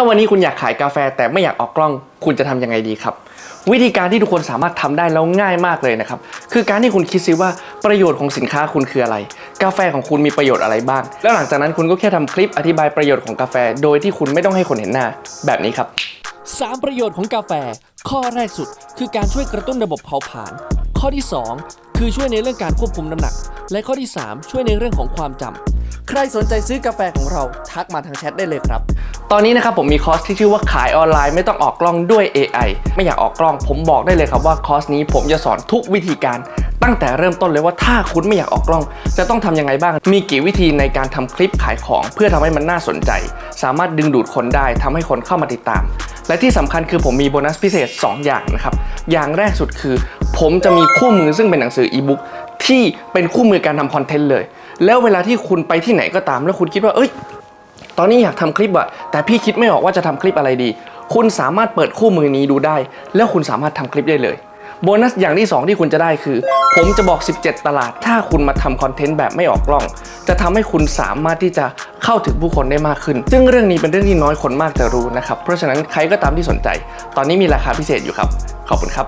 ถ้าวันนี้คุณอยากขายกาแฟแต่ไม่อยากออกกล้อง คุณจะทำยังไงดีครับ วิธีการที่ทุกคนสามารถทำได้แล้วง่ายมากเลยนะครับ คือการที่คุณคิดซิว่าประโยชน์ของสินค้าคุณคืออะไร กาแฟของคุณมีประโยชน์อะไรบ้าง แล้วหลังจากนั้นคุณก็แค่ทำคลิปอธิบายประโยชน์ของกาแฟ โดยที่คุณไม่ต้องให้คนเห็นหน้า แบบนี้ครับ3 ประโยชน์ของกาแฟ ข้อแรกสุด คือการช่วยกระตุ้นระบบเผาผลาญ ข้อที่ 2 คือช่วยในเรื่องการควบคุมน้ำหนัก และข้อที่ 3 ช่วยในเรื่องของความจำใครสนใจซื้อกาแฟของเราทักมาทางแชทได้เลยครับ ตอนนี้นะครับผมมีคอร์สที่ชื่อว่าขายออนไลน์ไม่ต้องออกกล้องด้วย AI ไม่อยากออกกล้อง ผมบอกได้เลยครับว่าคอร์สนี้ผมจะสอนทุกวิธีการตั้งแต่เริ่มต้นเลยว่าถ้าคุณไม่อยากออกกล้อง จะต้องทำยังไงบ้าง มีกี่วิธีในการทำคลิปขายของ เพื่อทำให้มันน่าสนใจ สามารถดึงดูดคนได้ทำให้คนเข้ามาติดตาม และที่สำคัญคือผมมีโบนัสพิเศษ 2 อย่างนะครับ อย่างแรกสุดคือ ผมจะมีคู่มือซึ่งเป็นหนังสืออีบุ๊กที่เป็นคู่มือการทำคอนเทนต์เลย แล้วเวลาที่คุณไปที่ไหนก็ตามแล้วคุณคิดว่าเอ้ย ตอนนี้อยากทำคลิปอะแต่พี่คิดไม่ออกว่าจะทำคลิปอะไรดี คุณสามารถเปิดคู่มือนี้ดูได้ แล้วคุณสามารถทำคลิปได้เลยโบนัสอย่างที่ 2 ที่คุณจะได้คือ ผมจะบอก 17 ตลาด ถ้าคุณมาทำคอนเทนต์แบบไม่ออกกล้อง จะทำให้คุณสามารถที่จะเข้าถึงผู้คนได้มากขึ้น ซึ่งเรื่องนี้เป็นเรื่องที่น้อยคนมากจะรู้นะครับ เพราะฉะนั้นใครก็ตามที่สนใจ ตอนนี้มีราคาพิเศษอยู่ครับ ขอบคุณครับ